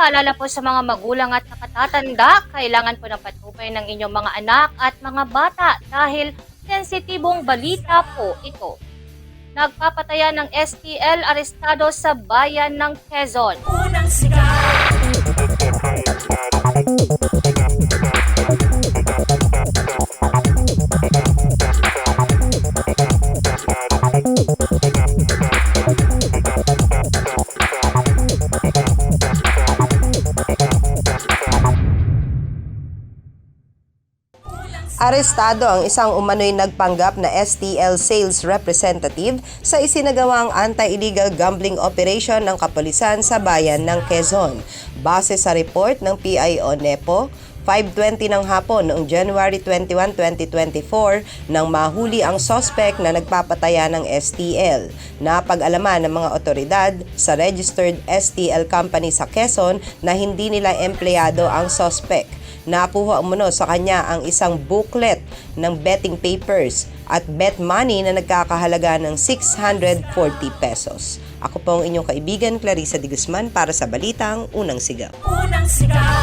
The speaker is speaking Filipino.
paalala po sa mga magulang at nakatatanda, kailangan po ng patnubay ng inyong mga anak at mga bata dahil sensitibong balita po ito. Nagpapataya ng STL arestado sa bayan ng Quezon. Unang sigaw. Arestado ang isang umano'y nagpanggap na STL sales representative sa isinagawang anti-illegal gambling operation ng kapulisan sa bayan ng Quezon. Base sa report ng PIO NEPO, 5.20 ng hapon noong January 21, 2024 nang mahuli ang sospek na nagpapataya ng STL. Napag-alaman ng mga otoridad sa registered STL company sa Quezon na hindi nila empleyado ang sospek. Nakuha umuno sa kanya ang isang booklet ng betting papers at bet money na nagkakahalaga ng 640 pesos. Ako po ang inyong kaibigan Clarissa de Guzman para sa Balitang Unang Sigaw. Unang sigaw.